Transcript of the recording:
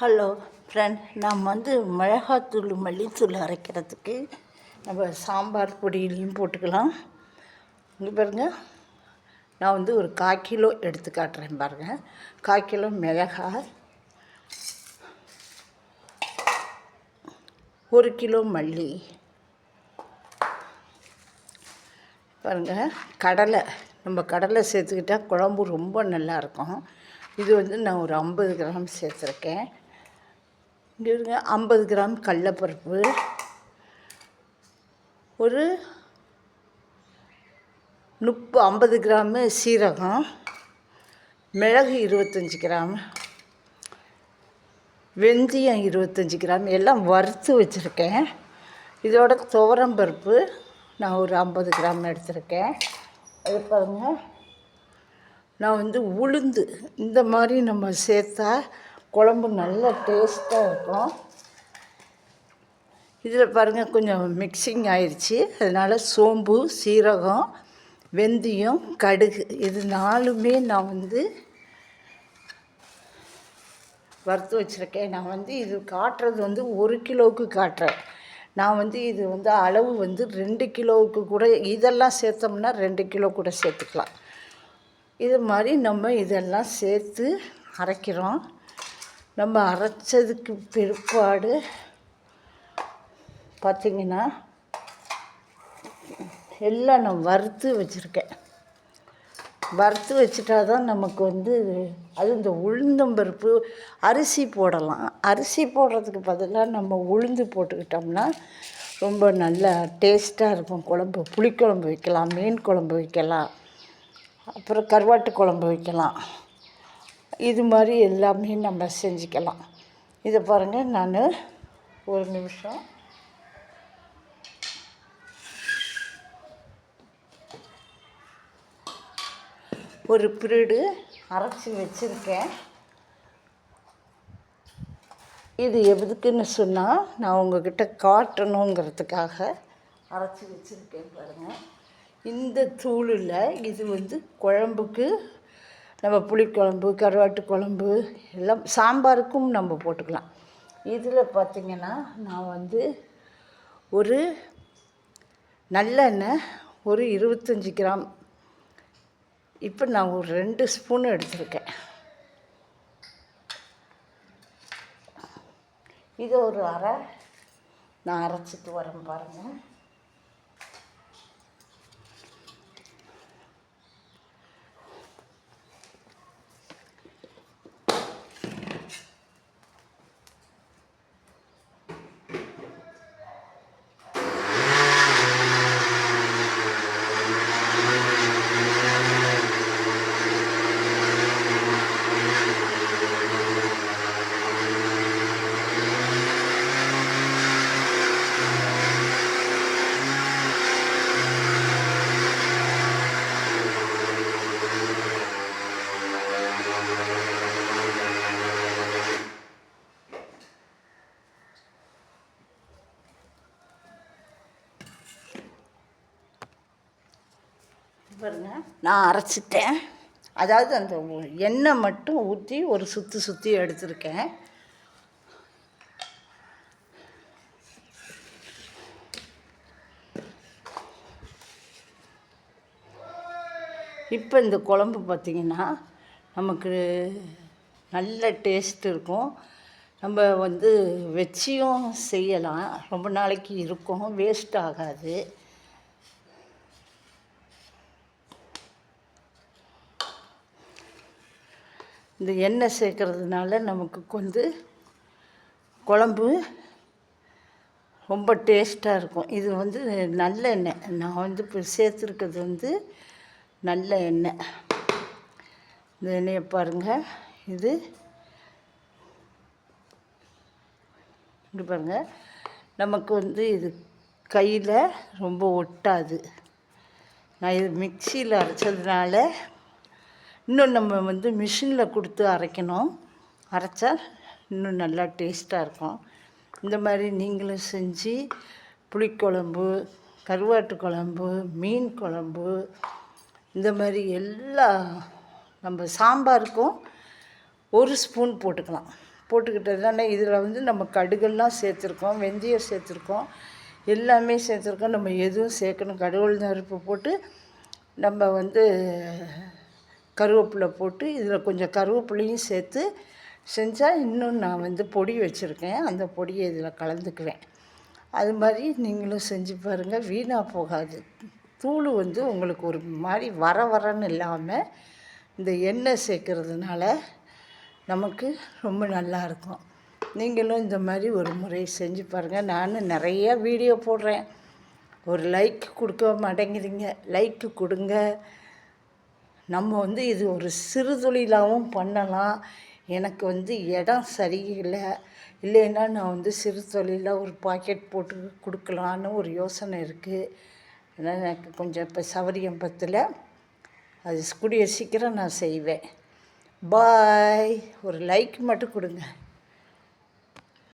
Hello friend நாம் வந்து மிளகாத்தூள் மல்லித்தூள் அரைக்கிறதுக்கு நம்ம சாம்பார் பொடியிலையும் போட்டுக்கலாம். இங்கே பாருங்கள் நான் வந்து ஒரு கால் கிலோ எடுத்து காட்டுறேன் பாருங்கள் கால் கிலோ மிளகாய் ஒரு கிலோ மல்லி. பாருங்கள் கடலை. நம்ம கடலை சேர்த்துக்கிட்டா குழம்பு ரொம்ப நல்லாயிருக்கும் இது வந்து நான் ஒரு ஐம்பது கிராம் சேர்த்துருக்கேன். இங்கே இருங்க ஐம்பது கிராம் கடலப்பருப்பு ஒரு முப்பது ஐம்பது கிராமு சீரகம் மிளகு இருபத்தஞ்சி கிராம் வெந்தயம் இருபத்தஞ்சி கிராம் எல்லாம் வறுத்து வச்சுருக்கேன். இதோட துவரம்பருப்பு நான் ஒரு ஐம்பது கிராம் எடுத்திருக்கேன். அது பாருங்கள் நான் வந்து உளுந்து இந்த மாதிரி நம்ம சேர்த்தா குழம்பு நல்ல டேஸ்ட்டாக இருக்கும். இதில் பாருங்கள் கொஞ்சம் மிக்சிங் ஆயிடுச்சு அதனால் சோம்பு சீரகம் வெந்தயம் கடுகு இது நாலுமே நான் வந்து வறுத்து வச்சுருக்கேன். நான் வந்து இது காட்டுறது வந்து ஒரு கிலோவுக்கு காட்டுறேன். நான் வந்து இது வந்து அளவு வந்து ரெண்டு கிலோவுக்கு கூட இதெல்லாம் சேர்த்தோம்னா ரெண்டு கிலோ கூட சேர்த்துக்கலாம். இது மாதிரி நம்ம இதெல்லாம் சேர்த்து அரைக்கிறோம். நம்ம அரைச்சதுக்கு பிற்பாடு பார்த்திங்கன்னா எல்லாம் நான் வறுத்து வச்சுருக்கேன். வறுத்து வச்சுட்டா தான் நமக்கு வந்து அது இந்த உளுந்தம்பருப்பு அரிசி போடலாம். அரிசி போடுறதுக்கு பதிலாக நம்ம உளுந்து போட்டுக்கிட்டோம்னா ரொம்ப நல்லா டேஸ்ட்டாக இருக்கும். குழம்பு புளிக்குழம்பு வைக்கலாம் மீன் குழம்பு வைக்கலாம் அப்புறம் கருவாட்டு குழம்பு வைக்கலாம். இது மாதிரி எல்லாமே நம்ம செஞ்சுக்கலாம். இதை பாருங்கள் நான் ஒரு நிமிஷம். ஒரு பிரீடு அரைச்சி வச்சுருக்கேன். இது எதுக்குன்னு சொன்னால் நான் உங்ககிட்ட காட்டணுங்கிறதுக்காக அரைச்சி வச்சுருக்கேன் பாருங்கள் இந்த தூளில் இது வந்து குழம்புக்கு நம்ம புளிக்குழம்பு கருவாட்டு குழம்பு எல்லாம் சாம்பாருக்கும் நம்ம போட்டுக்கலாம். இதில் பார்த்திங்கன்னா நான் வந்து ஒரு நல்லெண்ணெய் ஒரு இருபத்தஞ்சி கிராம். இப்போ நான் ஒரு ரெண்டு ஸ்பூன் எடுத்திருக்கேன். இதை ஒரு அரை நான் அரைச்சிட்டு வரேன் பாருங்கள் நான் அரைச்சிட்டேன். அதாவது அந்த எண்ணெய் மட்டும் ஊற்றி ஒரு சுற்றி சுற்றி எடுத்திருக்கேன். இப்போ இந்த குழம்பு பார்த்திங்கன்னா நமக்கு நல்ல டேஸ்ட் இருக்கும். நம்ம வந்து வச்சியும் செய்யலாம். ரொம்ப நாளைக்கு இருக்கும். வேஸ்ட் ஆகாது. இந்த எண்ணெய் சேர்க்கறதுனால நமக்கு வந்து குழம்பு ரொம்ப டேஸ்ட்டாக இருக்கும். இது வந்து நல்ல எண்ணெய். நான் வந்து இப்போ சேர்த்துருக்கிறது வந்து நல்ல எண்ணெய். இந்த எண்ணெயை பாருங்கள் இது இங்கே பாருங்கள் நமக்கு வந்து இது கையில் ரொம்ப ஒட்டாது. நான் இது மிக்சியில் அரைச்சதுனால இன்னும் நம்ம வந்து மிஷினில் கொடுத்து அரைக்கணும். அரைச்சா இன்னும் நல்லா டேஸ்ட்டாக இருக்கும். இந்த மாதிரி நீங்களும் செஞ்சு புளிக்குழம்பு கருவாட்டு குழம்பு மீன் குழம்பு இந்த மாதிரி எல்லா நம்ம சாம்பாருக்கும் ஒரு ஸ்பூன் போட்டுக்கலாம். போட்டுக்கிட்டதுனால இதில் வந்து நம்ம கடுகெல்லாம் சேர்த்துருக்கோம் வெந்தயம் சேர்த்துருக்கோம் எல்லாமே சேர்த்துருக்கோம். நம்ம எதுவும் சேர்க்கணும் கடுகு நெருப்பு போட்டு நம்ம வந்து கருவேப்பிலை போட்டு இதில் கொஞ்சம் கருவேப்பிலையும் சேர்த்து செஞ்சால் இன்னும் நான் வந்து பொடி வச்சுருக்கேன். அந்த பொடியை இதில் கலந்துக்குவேன். அது மாதிரி நீங்களும் செஞ்சு பாருங்கள். வீணாக போகாது. தூள் வந்து உங்களுக்கு ஒரு மாதிரி வர வரன்னு இல்லாமல் இந்த எண்ணெய் சேர்க்கறதுனால நமக்கு ரொம்ப நல்லா இருக்கும் நீங்களும் இந்த மாதிரி ஒரு முறை செஞ்சு பாருங்கள். நானும் நிறைய வீடியோ போடுறேன். ஒரு லைக் கொடுக்க மாட்டேங்கிறீங்க. லைக்கு கொடுங்க. நம்ம வந்து இது ஒரு சிறு தொழிலாகவும் பண்ணலாம். எனக்கு வந்து இடம் சரியில்லை. இல்லைன்னா நான் வந்து சிறு தொழிலாக ஒரு பாக்கெட் போட்டு கொடுக்கலான்னு ஒரு யோசனை இருக்குது அதனால் எனக்கு கொஞ்சம் இப்போ சௌகரியம் பத்தல. அது கூடிய சீக்கிரம் நான் செய்வேன். பாய். ஒரு லைக் மட்டும் கொடுங்க.